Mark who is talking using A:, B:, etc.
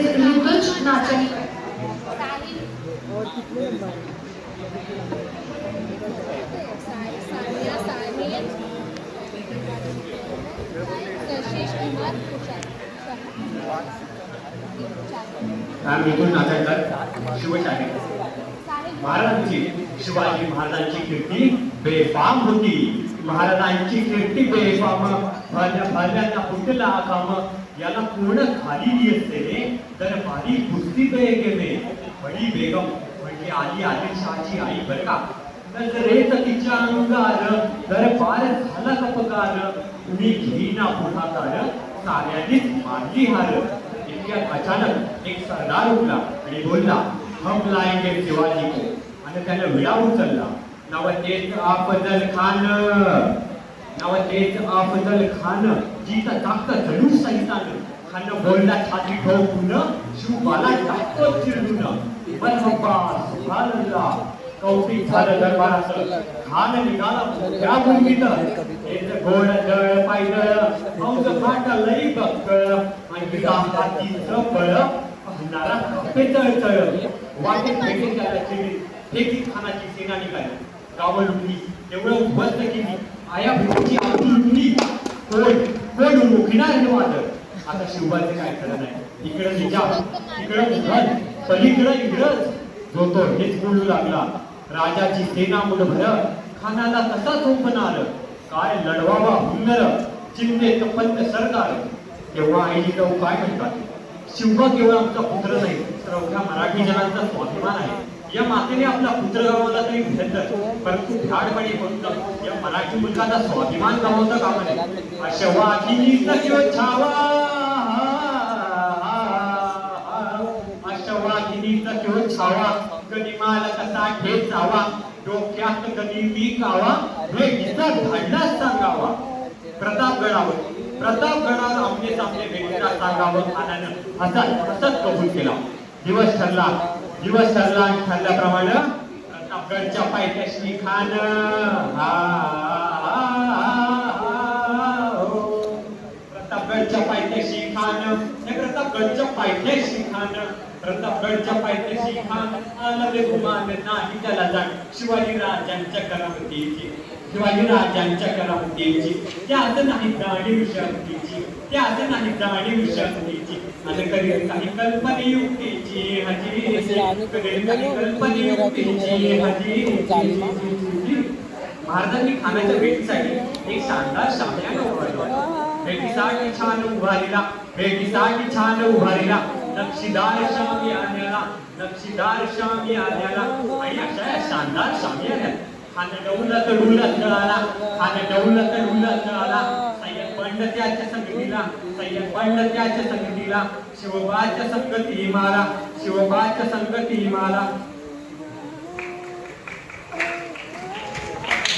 A: तसेच ऋतुज
B: राम निकुंज शिवशाही महाराजांची शिवाजी महाराजांची कीर्ती बेफाम होती. महाराजांची कीर्ती बेफाम भल्या भल्यांना काम याला पूर्ण खाली असते तर भारी कुस्ती बेगेमे बडी बेगम म्हणजे आली आदिलशहाची आई बरं का? नजरेत तिच्या आलं तर पार झाला कपकार. कुणी घेईना पुढाकार. साऱ्यांनीच मारली हार. इतक्यात अचानक एक सरदार उठला आणि बोलला हम लाएंगे शिवाजी को. आणि त्याने विडा उचलला. नाव अफजल खान. नाव अफजल खान जीचा ताकत धनुष सहितान खान बोलला छाती ठोकून शिवबाला टाकतो चिरडून मरहबा सुभानल्लाह कौतिक झालं दरबाराचं खान निघाला त्या भूमीत. एक घोड जळ पायदळ औज फाट लई बक्कळ. आणि हातीचं बळ पाहणारा कप्पे तळतळ. वाटेत भेटेल त्याला चिडी फेकी खानाची सेना निघाली. गावं लुटली. तेवढं उद्ध्वस्त केली आया भूमीची आतून लुटली. कोण कोण मुखिणार हे वाटत आता शिवबाचे काय खरं नाही. इकडं निजाम इकडं मुघल पलीकडं इंग्रज जो तो हेच बोलू लागला. राजाची सेना मुठभर खानाला कसा झोपणार काय लढवावा हुंगर चिन्हे तपंत सरकार तेव्हा आईजी जाऊ काय म्हणतात शिवबा केवळ आमचा पुत्र नाही तर अवघ्या मराठी जनांचा स्वाभिमान आहे. या मातेने आपला पुत्र गमावला तरी भेटत परंतु भ्याडपणे फक्त या मराठी मुलगाचा स्वाभिमान गमावता कामा नये. अशा छावा. अशा वाघिनीचा छावा. कधी माल कसा ठेचावा डोक्यात कधी हे सांगावा. प्रतापगडावर प्रतापगडावर आमने सामने भेटीला सांगावं. खानानं हसत हसत कबूल केला दिवस ठरला. दिवस ठरला आणि ठरल्याप्रमाणे प्रतापगडच्या पायथ्याशी खान प्रतापगडच्या पायथ्याशी खान हे प्रतापगडच्या पायथ्याशी खान प्रतापगडच्या पायथ्याशी खान आलं गुमान नाही त्याला जाण. शिवाजी राजांच्या करामतीची शिवाजी राजांच्या करामतीची त्यात नाही जाणीव त्या त्यात नाही प्राणी शक्तीची आणि कधी काही कल्पने युक्तीची हजी. कधी काही कल्पने युक्तीची हजी. महाराजांनी खानाच्या भेटीसाठी एक शानदार शाम्यानं उभारला भेटीसाठी छान उभारीला भेटीसाठी छान उभारीला नक्षीदार शामी आल्याला नक्षीदार शामी आल्याला. आणि अशा शानदार शामी आल्या. खान डौलत डुलत आला खान डौलत डुलत आला सय्यद बंड त्याच्या संगतीला सय्यद बंड त्याच्या संगतीला शिवबाच्या संगती माला शिवबाच्या संगती माला